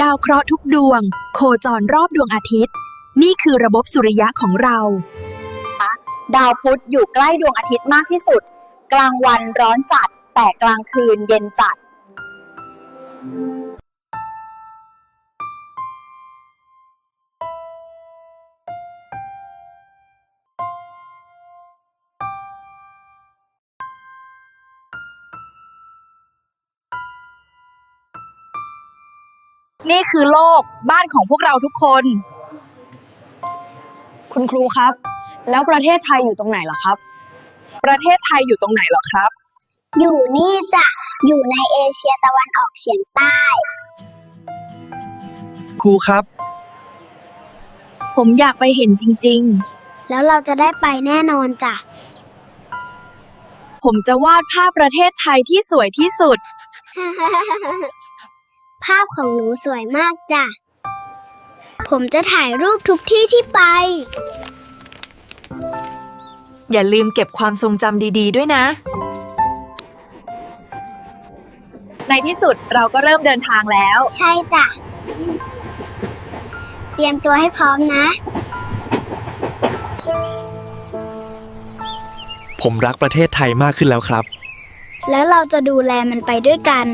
ดาวเคราะห์ทุกดวง โคจรรอบดวงอาทิตย์ นี่คือระบบสุริยะของเรา ดาวพุธอยู่ใกล้ดวงอาทิตย์มากที่สุด กลางวันร้อนจัด แต่กลางคืนเย็นจัด นี่คือโลกบ้านของพวกเราทุกคน คุณครูครับ แล้วประเทศไทยอยู่ตรงไหนล่ะครับ ประเทศไทยอยู่ตรงไหนเหรอครับ อยู่นี่จ้ะอยู่ในเอเชียตะวันออกเฉียงใต้ ครูครับ ผมอยากไปเห็นจริง แล้วเราจะได้ไปแน่นอนจ้ะ ๆ ผมจะวาดภาพประเทศไทยที่สวยที่สุด ภาพของหนูสวยมากจ้ะ ผมจะถ่ายรูปทุกที่ที่ไป อย่าลืมเก็บความทรงจำดีๆ ด้วยนะ ในที่สุดเราก็เริ่มเดินทางแล้ว ใช่จ้ะ เตรียมตัวให้พร้อมนะ ผมรักประเทศไทยมากขึ้นแล้วครับ แล้วเราจะดูแลมันไปด้วยกัน